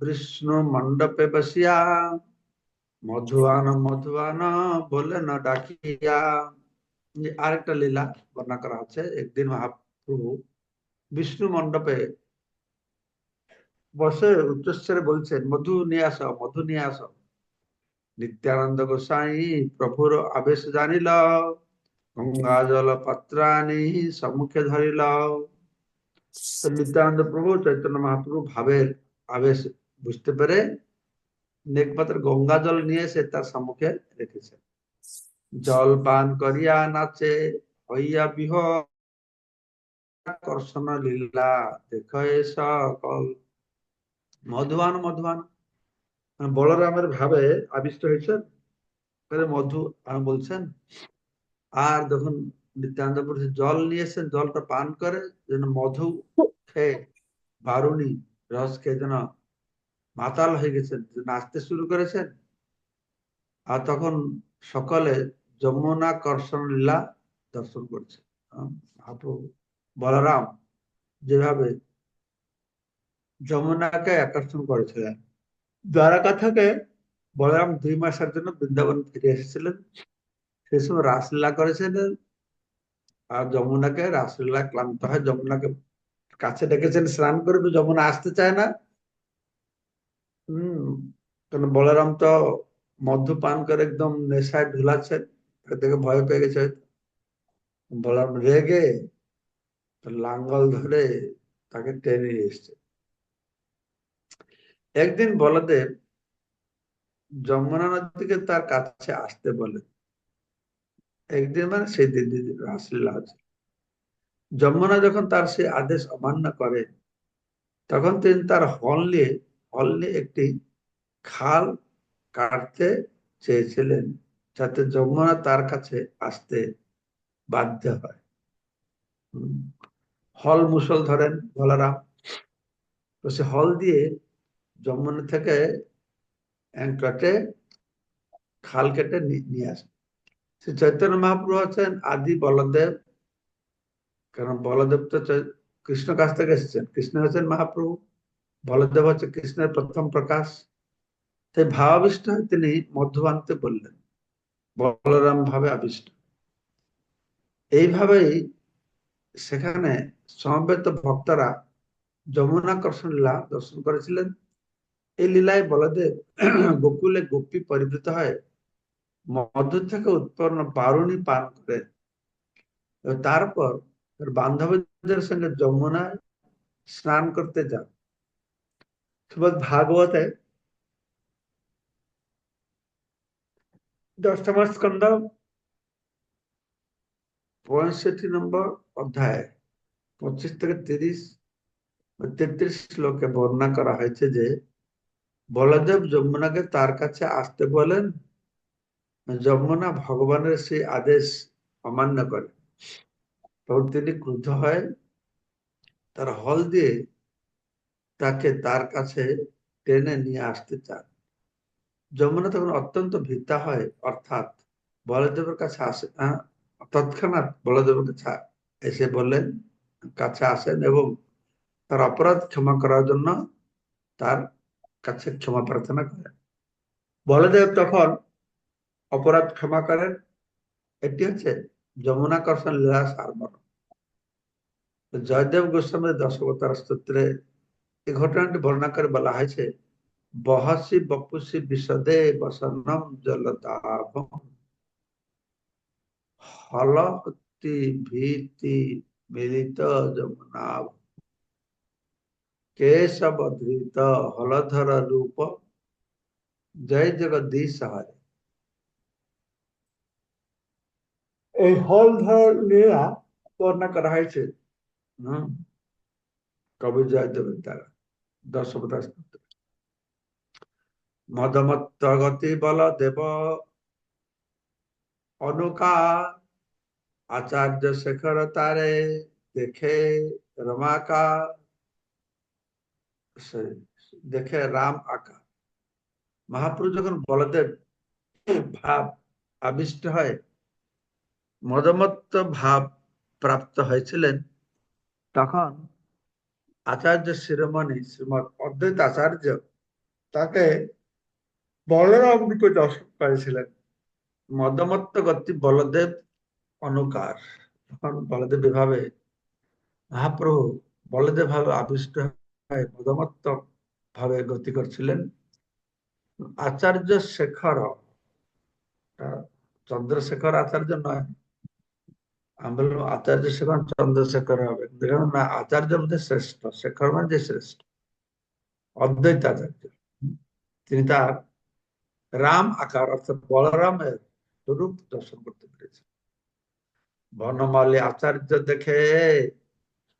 বিষ্ণু মণ্ডপে বসিয়া মধুয়ান মধুয়ান বলে না ডাকিয়া। আরেকটা লীলা বর্ণনা করা আছে একদিন মহাপ্রভু বিষ্ণু মণ্ডপে বসে উচ্চস্বরে বলছেন, মধু নিয়ে আস, মধু নিয়ে আস। নিত্যানন্দ গোসাই প্রভুর আবেশ জানিল, গঙ্গা জল পাত্রানি সম্মুখে ধরিল। নিত্যানন্দ প্রভু, চৈতন্য মহাপ্রভু ভাবের আবেশ বুঝতে পেরে একমাত্র গঙ্গা জল নিয়ে এসে তার সম্মুখে রেখেছেন জল পান করিয়া নাচে, হইয়া বিহ কর্ষণ লীলা দেখ সকল। মধুবান মধুবান। মানে বলরামের ভাবে আবিষ্ট হয়েছেন মধু আমি বলছেন, আর যখন নিত্যানন্দ জল নিয়েছেন জলটা পান করে, যেন মধু খেয়ে, বারুণী রস খেয়ে যেন মাতাল হয়ে গেছেন নাচতে শুরু করেছেন। আর তখন সকলে যমুনা কর্ষণ লীলা দর্শন করছে মহাপ্রভু বলরাম যেভাবে যমুনাকে আকর্ষণ করেছিলেন। দ্বারকা থেকে বলরাম দুই মাসের জন্য বৃন্দাবন ফিরে এসেছিলেন। সেই সময় রাসলীলা করেছিলেন। আর যমুনাকে রাসলীলা ক্লান্ত হয় যমুনাকে কাছে ডেকেছেন। স্নান করবে যমুনা আসতে চায় না। কারণ বলরাম তো মদ্য পান করে একদম নেশায় এর থেকে ভয় পেয়ে গেছে। বলরাম রেগে লাঙ্গল ধরে তাকে টেনে এসছে। একদিন বলদেব যমুনা নদীকে তার কাছে আসতে বলে, একদিন মানে সেই দিন দিন রাসলীলা আছে যমুনা যখন তার সে আদেশ অমান্য করে, তখন তিনি তার হল নিয়ে হল নিয়ে একটি খাল কাটতে চেয়েছিলেন যাতে যমুনা তার কাছে আসতে বাধ্য হয়। হল মুসল ধরেন বলরাম তো সে হল দিয়ে যমুনা থেকে কেটে খাল কেটে নিয়ে আসে। সে চৈতন্য মহাপ্রভু হচ্ছেন আদি বলদেব। কারণ বলদেব তো কৃষ্ণ কাছ থেকে এসেছেন। কৃষ্ণ হচ্ছেন মহাপ্রভু। বলদেব হচ্ছে কৃষ্ণের প্রথম প্রকাশ। সেই ভাবাবিষ্ট হয়ে তিনি মধ্য আনতে বললেন বলরাম ভাবে আবিষ্ট। এইভাবেই সেখানে সমবেত ভক্তরা যমুনাকর্ষণ লীলা দর্শন করেছিলেন। এই লীলায় বলদেব গোকুলে গোপী পরিবৃত হয় মধু থেকে উৎপন্ন বারুণী পান করে তারপর তার বান্ধবীদের সঙ্গে যমুনায় স্নান করতে যান। ভাগবতে দশম স্কন্ধ। পঁয়ষট্টি নম্বর অধ্যায়, পঁচিশ থেকে তিরিশ তেত্রিশ শ্লোকে বর্ণনা করা হয়েছে যে, বলদেব যমুনাকে তার কাছে আসতে বলেন, যমুনা ভগবানের সেই আদেশ অমান্য করে। তখন তিনি ক্রুদ্ধ হয়, তার হল দিয়ে তাকে তার কাছে টেনে নিয়ে আসতে চান। যমুনা তখন অত্যন্ত ভীতা হয় অর্থাৎ বলদেবের কাছে আসে আহ, তৎক্ষণাৎ বলদেবের কাছে এসে বললেন কাছে আসেন এবং তার অপরাধ ক্ষমা করার জন্য তার কাছে ক্ষমা প্রার্থনা করেন। বলদেব তখন অপরাধ ক্ষমা করেন এটি হচ্ছে যমুনাকর্ষণ লীলা সারমর্ম জয়দেব গোস্বামী দশবতার স্তোত্রে এই ঘটনাটি বর্ণনা করে বলা হয়েছে বহসি বপুসি বিশদে বসনম জলদাভ হলতি ভীতি মিলিত যমুনাভ কেশব ধৃত হলধর রূপ। জয় জগদীশ হরে এই হলধর লীলা বর্ণনা করা হয়েছে। কবি জয়দেবের দ্বারা দশবতার স্তোত্রে মদমত্ত গতি বল দেব। অনুকা, আচার্য শেখর তারে দেখে রমাকা দেখে রাম আকা। মহাপুরুষ যখন বলদেব ভাব আবিষ্ট হয়, মদমত্ত ভাব প্রাপ্ত হয়েছিলেন, তখন আচার্য শিরোমণি শ্রীমৎ অদ্বৈত আচার্য তাকে বলরাম রূপে দর্শন মদমত্ত গতি বলদেব অনুকার। যখন বলদেব এভাবে, মহাপ্রভু, বলদেব ভাবে আবিষ্ট হয়ে মদমত্ত ভাবে গতি করছিলেন। আচার্য শেখর চন্দ্রশেখর আচার্য নয়। আমি বললাম, আচার্য শেখর, চন্দ্রশেখর হবে। দেখুন না, আচার্য মধ্যে শ্রেষ্ঠ, শেখর মানে যে শ্রেষ্ঠ। অদ্বৈত আচার্য তিনি তার রাম আকার, অর্থাৎ বলরামের রূপ দর্শন করতে পেরেছেন বনমালী আচার্য দেখে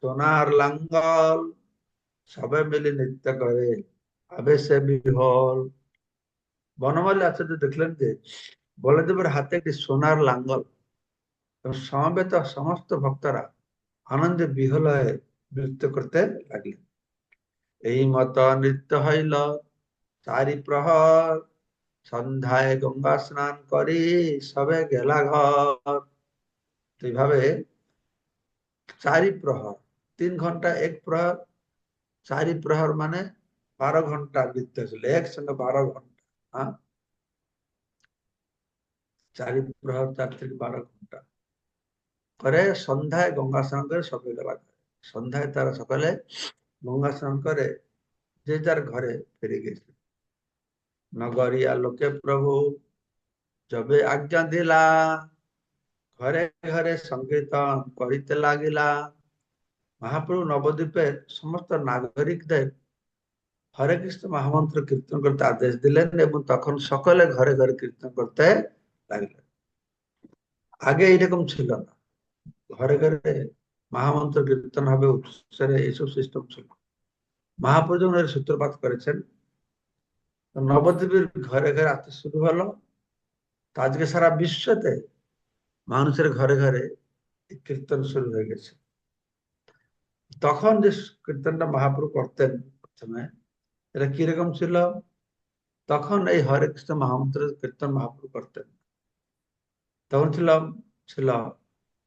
সোনার লাঙ্গল সবে মিলে নৃত্য করে, আবেশে বিহল। বনমালী আচার্য দেখলেন যে বলদেবের হাতে একটি সোনার লাঙ্গল। এবং সমবেত সমস্ত ভক্তরা আনন্দে বিহল হয়ে নৃত্য করতে লাগলেন। এই মত নৃত্য হইল চারি প্রহর সন্ধ্যায় গঙ্গা স্নান করি সবে গেলা ঘর। এইভাবে চারি প্রহর, তিন ঘণ্টা এক প্রহর। চারি প্রহর মানে বারো ঘণ্টা নৃত্য ছিল, একসঙ্গে বারো ঘণ্টা হ্যাঁ চারি প্রহর চার থেকে বারো ঘণ্টা। করে সন্ধ্যায় গঙ্গা স্নান করে সবে গেলা সন্ধ্যায় তারা সকালে গঙ্গা স্নান করে যে যার ঘরে ফিরে গেছে নগরিয়া লোকে প্রভু, যবে আজ্ঞা দিলা, ঘরে ঘরে সংকীর্তন করিতে লাগিলা। মহাপ্রভু নবদ্বীপের সমস্ত নাগরিকদের হরে কৃষ্ণ মহামন্ত্র কীর্তন করতে আদেশ দিলেন এবং তখন সকলে ঘরে ঘরে কীর্তন করতে লাগলেন। আগে এইরকম ছিল না। ঘরে ঘরে মহামন্ত্র কীর্তন হবে উৎসরে এইসব সিস্টেম ছিল। মহাপ্রভু সূত্রপাত করেছেন নবদ্বীপের ঘরে ঘরে আসতে শুরু হলো। তো আজকে সারা বিশ্বতে মানুষের ঘরে ঘরে কীর্তন শুরু হয়ে গেছে। তখন যে কীর্তনটা মহাপ্রভু করতেন প্রথমে এটা কীরকম ছিল? তখন এই হরে কৃষ্ণ মহামন্ত্র কীর্তন মহাপ্রভু করতেন। তখন ছিল ছিল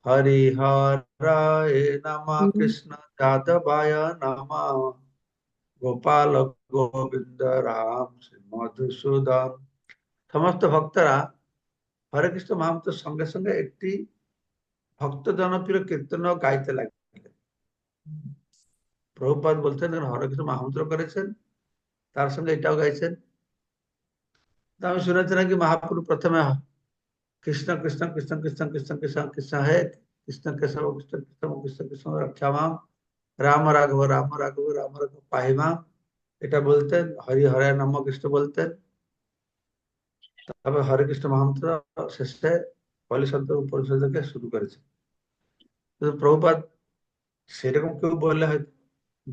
হরি হরায় নামা কৃষ্ণ যাদবায় নামা গোপাল গোবিন্দ রাম শ্রী মধুসূদন সমস্ত ভক্তরা হরে কৃষ্ণ মহামন্ত্রের সঙ্গে সঙ্গে একটি ভক্ত জনপ্রিয় কীর্তন গাইতে লাগলেন প্রভুপাত বলছেন হরে কৃষ্ণ মহামন্ত্র করেছেন তার সঙ্গে এটাও গাইছেন আমি শুনেছি নাকি মহাপ্রভু প্রথমে কৃষ্ণ কৃষ্ণ কৃষ্ণ কৃষ্ণ কৃষ্ণ কৃষ্ণ কৃষ্ণ হে কৃষ্ণ কেশব কৃষ্ণ কৃষ্ণ কৃষ্ণ কৃষ্ণ রক্ষামাম রাম রাঘব রাম রাঘব রাম রাঘব পাহিমা এটা বলতেন, হরি হরে নম কৃষ্ণ বলতেন। তবে হরে কৃষ্ণ মহামন্ত্র শেষে পরিষদ পরিষদকে শুরু করেছে প্রভুপাত সেরকম কেউ বললে হয়তো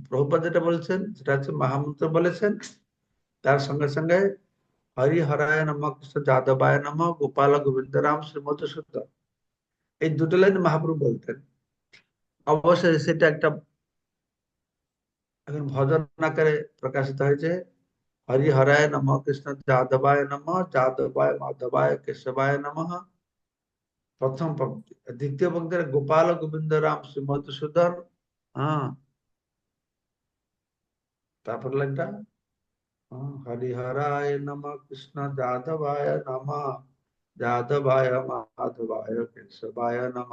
প্রভুপাত যেটা বলছেন, সেটা হচ্ছে মহামন্ত্র বলেছেন। তার সঙ্গে সঙ্গে হরি হরায় নম কৃষ্ণ যাদবায় নম গোপাল গোবিন্দ রাম শ্রী মধুসূদন। এই দুটো লাইন মহাপ্রভু বলতেন। অবশ্যই সেটা একটা এখন ভজন আকারে প্রকাশিত হয়েছে হরি হরায় নম কৃষ্ণ যাদবায় নম যাদবায় মাধবায় কেশবায় নম প্রথম পঙ্ক্তি দ্বিতীয় পঙ্ক্তির গোপাল গোবিন্দ রাম শ্রী মধুসূদন হ্যাঁ তারপর লাইনটা হরিহরায় নম কৃষ্ণ যাদবায় নম যাদবায় মাধবায় কেশবায় নম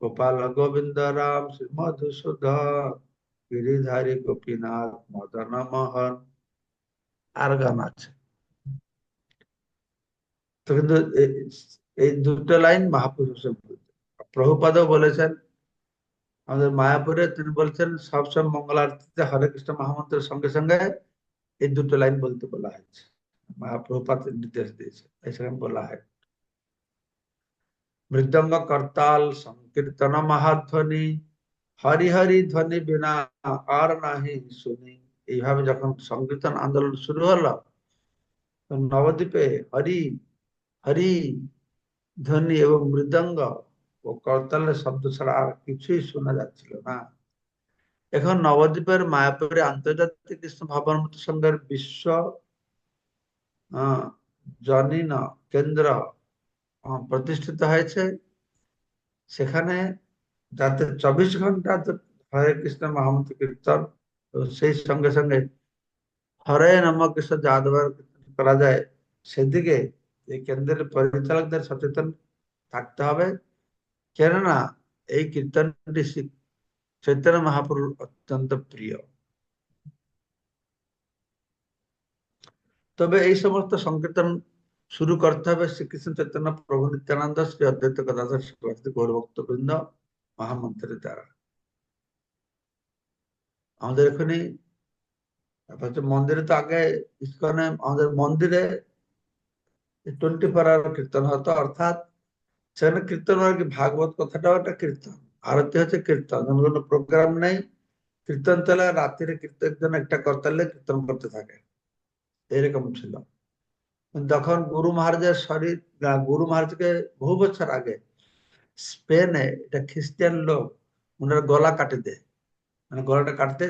গোপাল গোবিন্দ রাম শ্রী মধুসূদন গিরিধারী গোপীনাথ মদন মোহন আর গান আছে তো কিন্তু এই দুটো লাইন মহাপুরুষ প্রভুপাদও বলেছেন আমাদের মায়াপুরে তিনি বলছেন সবসময় মঙ্গলারতিতে হরে কৃষ্ণ মহামন্ত্রের সঙ্গে সঙ্গে এই দুটো লাইন বলতে বলা হয়েছে। মহাপ্রভুপাত নির্দেশ দিয়েছে সেখানে বলা হয়। মৃদঙ্গ করতাল সংকীর্তন মহাধ্বনি হরি হরি ধ্বনি বিনা আর নাহি শুনি। এইভাবে যখন সংকীর্তন আন্দোলন শুরু হলো নবদ্বীপে হরি হরি ধ্বনি এবং মৃদঙ্গ ও করতালের শব্দ ছাড়া আর কিছুই শোনা যাচ্ছিল না। এখন নবদ্বীপের মায়াপুরে আন্তর্জাতিক কৃষ্ণ ভবন সংঘের বিশ্ব জনীন কেন্দ্র প্রতিষ্ঠিত হয়েছে। সেখানে যাতে চব্বিশ ঘণ্টা হরে কৃষ্ণ মহামন্ত্র কীর্তন সেই সঙ্গে সঙ্গে হরে নম কৃষ্ণ যাদবের করা যায়, সেদিকে এই কেন্দ্রের পরিচালকদের সচেতন থাকতে হবে। কেননা এই কীর্তনটি চৈতন্য মহাপ্রভুর অত্যন্ত প্রিয়। তবে এই সমস্ত সংকীর্তন শুরু করতে হবে শ্রীকৃষ্ণ চৈতন্য প্রভু নিত্যানন্দ শ্রী অদ্বৈত গদাধর শিবাসী গৌরভক্তবৃন্দ। মহামন্ত্রের দ্বারা। আমাদের এখানে মন্দিরে তো আগে ইস্কনে আমাদের মন্দিরে টোয়েন্টি আওয়ার কীর্তন হতো, অর্থাৎ সেখানে কীর্তন আর কি? ভাগবত কথাটাও একটা কীর্তন। আরতি হচ্ছে কীর্তন। কোনো প্রোগ্রাম নেই, কীর্তন চলে রাত্রিরে কীর্তন একজন একটা করতালে কীর্তন করতে থাকে। এরকম ছিল। যখন গুরু মহারাজের শরীর গুরু মহারাজকে বহু বছর আগে স্পেনে এটা খ্রিস্টান লোক ওনার গলা কাটে দেয়। মানে গলাটা কাটতে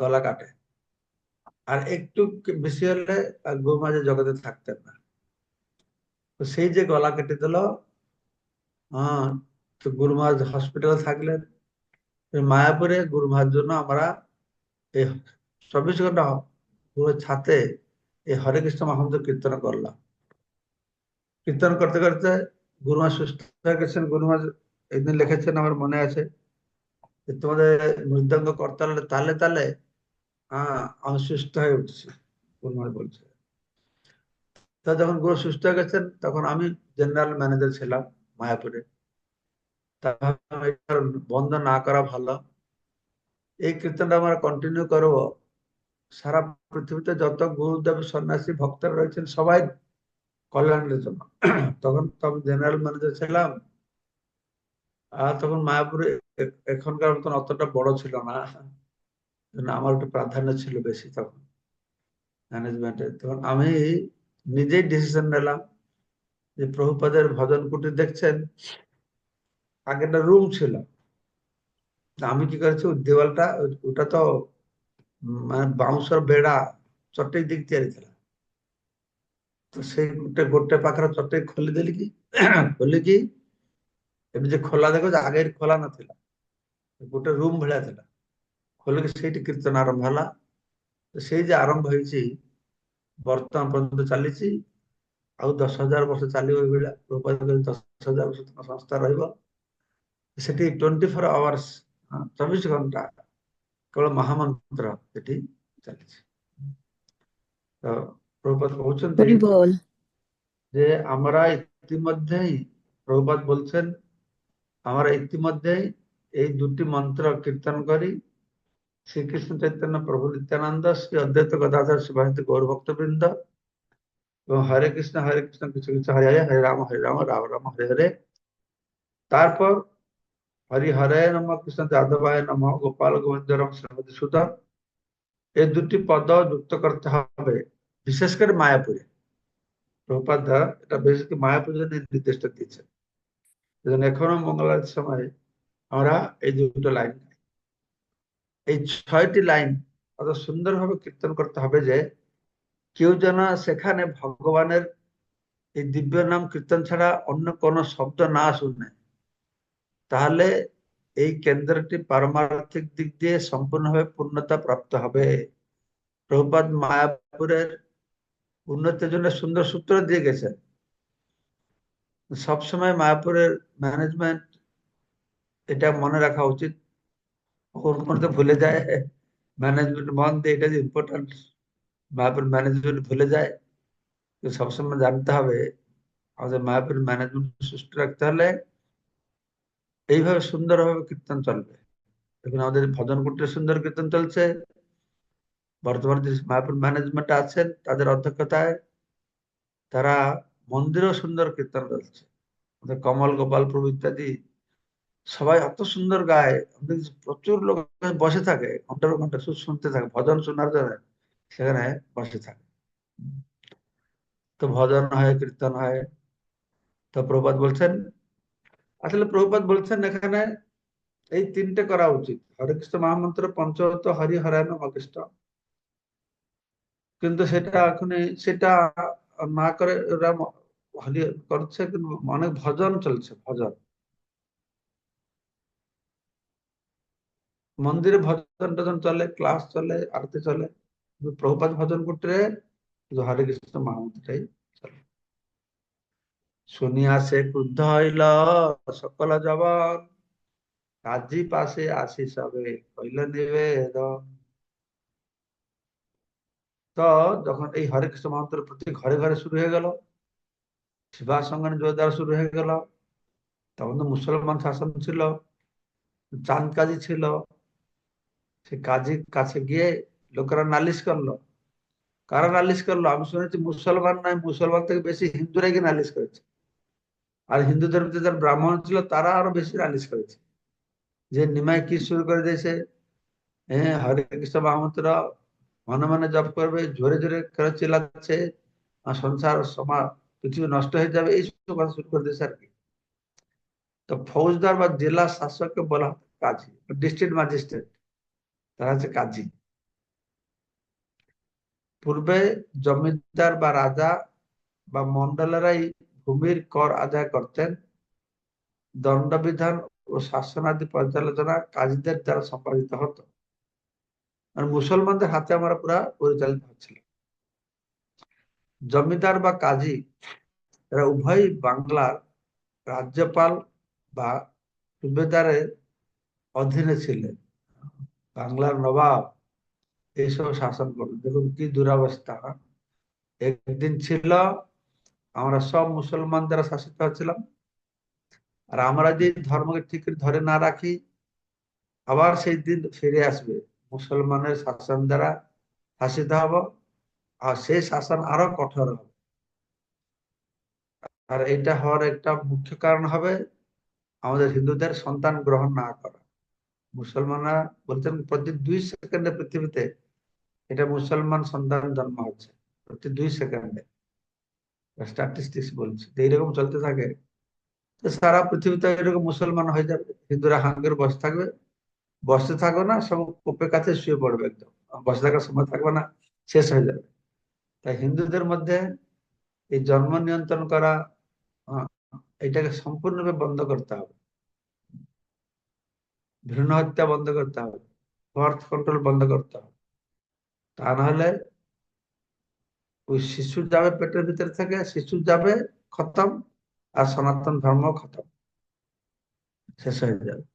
গলা কাটে। আর একটু বেশি হলে গুরু মহারাজ জগতে থাকতেন না। তো সেই যে গলা কেটে দিল হ্যাঁ তো গুরু মহারাজ হসপিটালে থাকলেন। মায়াপুরে গুরু মহারাজ জন্য আমরা এই চব্বিশ ঘণ্টা পুরো ছাতে এই হরে কৃষ্ণ মহামন্ত্র কীর্তন করলাম। কীর্তন করতে করতে গুরুমা সুস্থ হয়ে গেছেন গুরুমা একদিন লিখেছেন, আমার মনে আছে, যে তোমাদের মৃদঙ্গ করতে তালে তালে আমি সুস্থ হয়ে উঠছি, গুরুমা বলছে। তা যখন গুরু সুস্থ হয়ে গেছেন, তখন আমি জেনারেল ম্যানেজার ছিলাম মায়াপুরে। বন্ধ না করা ভালো। এই কীর্তনটা আমরা কন্টিনিউ করব। সারা পৃথিবীতে যত গুরুদেব, সন্ন্যাসী, ভক্তরা রয়েছেন, সবাই কল্যাণ জন্য তখন তখন জেনারেল ম্যানেজার ছিলাম। আর তখন মায়াপুরে এখনকার মতন অতটা বড় ছিল না। আমার একটু প্রাধান্য ছিল বেশি তখন ম্যানেজমেন্টে তখন আমি নিজেই ডিসিশন নিলাম যে প্রভুপাদের ভজন কুটি দেখছেন? আগে একটা রুম ছিল। আমি কি করেছি? দেওয়ালটা ওটা তো মানে বাউন্সর বেড়া চটের দিক তৈরি ছিল ତ ସେଇ ଗୋଟେ ଗୋଟେ ପାଖରେ ଚଟେଇ ଖୋଲିଦେଲି କି ଖୋଲିକି ଏମିତି ଖୋଲା ଦେଖ ଆଗେ ଖୋଲା ନଥିଲା ଗୋଟେ ରୁମ୍ ଭଳିଆ ଥିଲା ଖୋଲିକି ସେଇଠି କୀର୍ତ୍ତନ ଆରମ୍ଭ ହେଲା ସେଇ ଯେ ଆରମ୍ଭ ହେଇଛି ବର୍ତ୍ତମାନ ପର୍ଯ୍ୟନ୍ତ ଚାଲିଛି ଆଉ ଦଶ ହଜାର ବର୍ଷ ଚାଲିବ ଏଇଭଳିଆ ଦଶ ହଜାର ବର୍ଷ ସଂସ୍ଥା ରହିବ ସେଠି ଟ୍ୱେଣ୍ଟି ଫୋର ଆୱାର୍ସ ଚବିଶ ଘଣ୍ଟା କେବଳ ମହାମନ୍ତ୍ର ସେଠି ଚାଲିଛି ତ ପ୍ରଭୁପାତ କହୁଛନ୍ତି যে আমরা ইতিমধ্যেই প্রভুপাত বলছেন আমরা ইতিমধ্যেই এই দুটি মন্ত্র কীর্তন করি শ্রীকৃষ্ণ চৈতন্য প্রভু নিত্যানন্দ শ্রী অদ্বৈত গদাধর শিবাহিত গৌর ভক্তবৃন্দ এবং হরে কৃষ্ণ হরে কৃষ্ণ কিছু কিছু হরে হরে হরে রাম হরে রাম রাম রাম হরে হরে তারপর হরিহরে নম কৃষ্ণ যাদবায় নম গোপাল গোবিন্দরম শ্রীমতী সুধা এই দুটি পদ যুক্ত করতে হবে বিশেষ করে মায়াপুরে। প্রপাদ এটা বেশি মায়াপুর জন্য নির্দেশটা দিয়েছেন। এখনও মঙ্গলার সময় আমরা এই দুটো লাইন এই ছয়টি লাইন অত সুন্দরভাবে কীর্তন করতে হবে যে কেউ যেন সেখানে ভগবানের এই দিব্য নাম কীর্তন ছাড়া অন্য কোনো শব্দ না শুনে, তাহলে এই কেন্দ্রটি পারমার্থিক দিক দিয়ে সম্পূর্ণভাবে পূর্ণতা প্রাপ্ত হবে। প্রভুপাত মায়াপুরের উন্নতির জন্য সুন্দর সূত্র দিয়ে গেছেন। সবসময় মায়াপুরের ম্যানেজমেন্ট এটা মনে রাখা উচিত। কোন কোন তো ভুলে যায়। ম্যানেজমেন্ট মন দিয়ে এটা যে ইম্পর্টেন্ট মায়াপুর ম্যানেজমেন্ট ভুলে যায়, তো সবসময় জানতে হবে আমাদের মায়াপুর ম্যানেজমেন্ট সুস্থ রাখতে হলে এইভাবে সুন্দরভাবে কীর্তন চলবে। এখন আমাদের ভজন করতে সুন্দর কীর্তন চলছে। বর্তমানে যে ম্যানেজমেন্ট আছেন, তাদের অধ্যক্ষতায় তারা মন্দিরও সুন্দর কীর্তন চলছে কমল, গোপাল প্রভু ইত্যাদি সবাই এত সুন্দর গায় প্রচুর লোক বসে থাকে ঘণ্টার ঘণ্টা শুনতে থাকে, ভজন শোনার জন্য সেখানে বসে থাকে। তো ভজন হয়, কীর্তন হয়। তো প্রভাত বলছেন, আসলে প্রভুপাত বলছেন এখানে এই তিনটে করা উচিত। হরে কৃষ্ণ মহামন্ত্র পঞ্চত হরি হরায়ন অকৃষ্ট কিন্তু সেটা এখন সেটা না করে, ওরা করছে, কিন্তু অনেক ভজন চলছে, ভজন। মন্দিরে ভজন টজন চলে, ক্লাস চলে, আরতি চলে, কিন্তু প্রভুপাদ ভজন করতে হরে কৃষ্ণ মহামন্ত্রটাই চলে। শুনিয়া সে ক্রুদ্ধ হইল সকল জবন কাজী পাশে আসি সবে, হইল নিবেদন। তো যখন এই হরে কৃষ্ণ মহামন্ত্র প্রতি ঘরে ঘরে শুরু হয়ে গেল শিবা সঙ্গন জোরদার শুরু হয়ে গেল, তখন তো মুসলমান শাসন ছিল, চাঁদ কাজী ছিল, সে কাজী কাছে গিয়ে লোকেরা নালিশ করল। কারা নালিশ করল? আমি শুনেছি মুসলমান নয়, মুসলমান থেকে বেশি হিন্দুরাই গিয়ে নালিশ করেছে। আর হিন্দুদের মধ্যে যারা ব্রাহ্মণ ছিল, তারা আরও বেশি নালিশ করেছে। যে নিমাই কি শুরু করে দিয়েছে? হ্যাঁ হরে কৃষ্ণ মহামন্ত্র মনে মনে জপ করবে, জোরে জোরে চিল্লাচ্ছে সংসার সমাজ পৃথিবী নষ্ট হয়ে যাবে, এই সব কথা শুরু করে দিয়েছে আর কি। তো ফৌজদার বা জেলা শাসককে বলা কাজী, ডিস্ট্রিক্ট ম্যাজিস্ট্রেট, তারা হচ্ছে কাজী। পূর্বে জমিদার বা রাজা বা মন্ডলেরাই ভূমির কর আদায় করতেন। দণ্ডবিধান ও শাসনাদি পর্যালোচনা কাজীদের দ্বারা সম্পাদিত হতো। আর মুসলমানদের হাতে আমরা পুরা পরিচালিত হচ্ছিল জমিদার বা কাজী, এরা উভয় বাংলার রাজ্যপাল বা সুবেদারের অধীনে ছিলেন। বাংলার নবাব এইসব শাসন করল দেখুন কি দুরাবস্থা। একদিন ছিল, আমরা সব মুসলমান দ্বারা শাসিত হচ্ছিলাম। আর আমরা যে ধর্মকে ঠিক ধরে না রাখি, আবার সেই দিন ফিরে আসবে। মুসলমানের শাসন দ্বারা শাসিত হব, আর সেই শাসন আরও কঠোর হবে। আর এটা হওয়ার একটা মুখ্য কারণ হবে, আমাদের হিন্দুদের সন্তান গ্রহণ না করা। মুসলমানরা বলছেন, প্রতি দুই সেকেন্ডে পৃথিবীতে এটা মুসলমান সন্তান জন্ম হচ্ছে, প্রতি দুই সেকেন্ডে। স্ট্যাটিস্টিক্স বলছে এইরকম চলতে থাকে। সারা পৃথিবীতে এরকম মুসলমান হয়ে যাবে, হিন্দুরা হাঙ্গের বসে থাকবে। বসে থাকবে না, সব কোপের কাছে শুয়ে পড়বে একদম। বসে থাকার সময় থাকবে না, শেষ হয়ে যাবে। তাই হিন্দুদের মধ্যে এই জন্ম নিয়ন্ত্রণ করা এটাকে সম্পূর্ণরূপে বন্ধ করতে হবে। ভ্রূণ হত্যা বন্ধ করতে হবে। বার্থ কন্ট্রোল বন্ধ করতে হবে। তা নাহলে ওই শিশু যাবে পেটের ভিতরে থেকে, শিশু যাবে খতম, আর সনাতন ধর্ম খতম। শেষ হয়ে যাবে।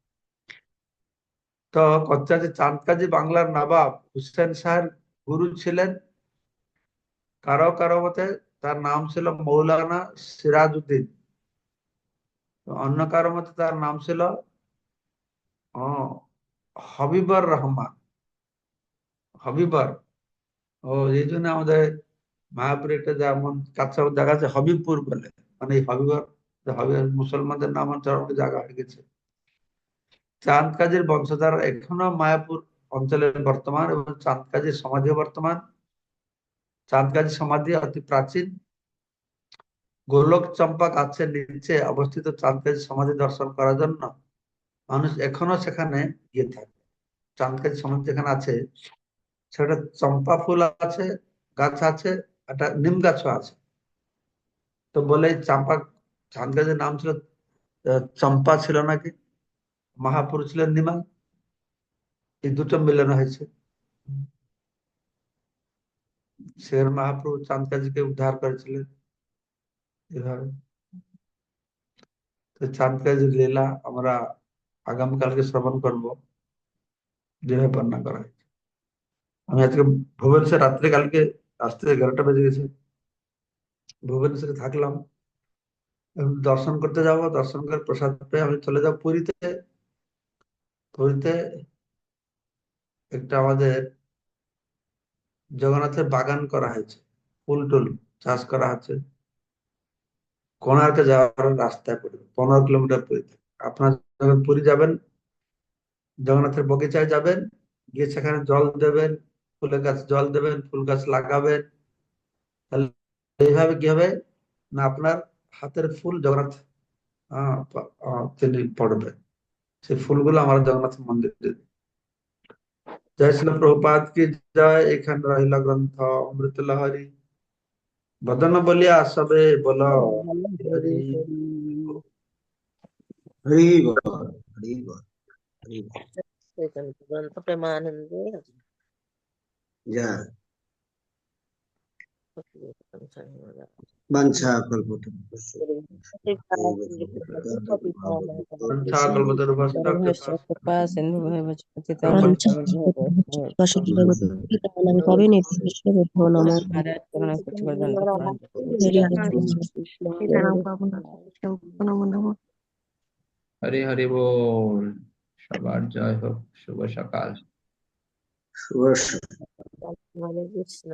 তো কচ্চাজি চাঁদকাজি বাংলার নবাব হুসেন শাহের গুরু ছিলেন, কারও কারও মতে তার নাম ছিল মৌলানা সিরাজউদ্দিন। অন্য কারও মতে তার নাম ছিল হবিবর রহমান। হবিবর, ও, এই জন্য আমাদের মায়াপুর একটা যেমন কাছে দেখা যাচ্ছে হবিবপুর বলে মানে হবিবর হবিবর মুসলমানদের নামান্তর জায়গা হয়ে গেছে। চাঁদ কাজের বংশধর এখনও মায়াপুর অঞ্চলে বর্তমান এবং চাঁদ কাজের সমাধি বর্তমান। চাঁদ কাজী সমাধি অতি প্রাচীন। গোলক চম্পা গাছের নিচে অবস্থিত চাঁদ কাজী সমাধি দর্শন করার জন্য মানুষ এখনও সেখানে গিয়ে থাকে। চাঁদকাজি সমাধি যেখানে আছে, সেটা চম্পা ফুল আছে, গাছ আছে, একটা নিম গাছও আছে। তো বলে চাম্পা, চাঁদকাজির নাম ছিল চম্পা ছিল নাকি? মহাপুরুষ ছিলেন নিমা। এই দুটো মিলন হয়েছে। শের মহাপ্রভু চাঁদকাজিকে উদ্ধার করেছিলেন এভাবে। তো চাঁদকাজির লীলা আমরা আগামীকালকে শ্রবণ করব। যেভাবে বর্ণনা করা হয়েছে। আমি আজকে ভুবনেশ্বর রাত্রে কালকে আসতে এগারোটা বেজে গেছে। ভুবনেশ্বরে থাকলাম। দর্শন করতে যাব। দর্শন করে প্রসাদ পেয়ে আমি চলে যাব পুরীতে। পুরীতে একটা আমাদের জগন্নাথের বাগান করা হয়েছে, ফুল টুল চাষ করা আছে কোনার্কে যাওয়ার রাস্তায় পড়বে পনেরো কিলোমিটার পুরীতে আপনার যখন পুরী যাবেন, জগন্নাথের বগিচায় যাবেন, গিয়ে সেখানে জল দেবেন, ফুলের গাছ জল দেবেন, ফুল গাছ লাগাবেন, তাহলে এইভাবে কি হবে না, আপনার হাতের ফুল জগন্নাথ, আহ তিনি পড়বেন সেই ফুলগুলো আমার জগন্নাথ মন্দিরে জয় শ্রী প্রভুপাত কি জয় এখানে রহিল গ্রন্থ অমৃত লহরী বদন বলিয়া সবে বল হরি हरि बोल हरि बोल हरि बोल ग्रंथ प्रेमानंद जय হরি হরি বল সবার জয় হোক শুভ সকাল। শুভ কৃষ্ণ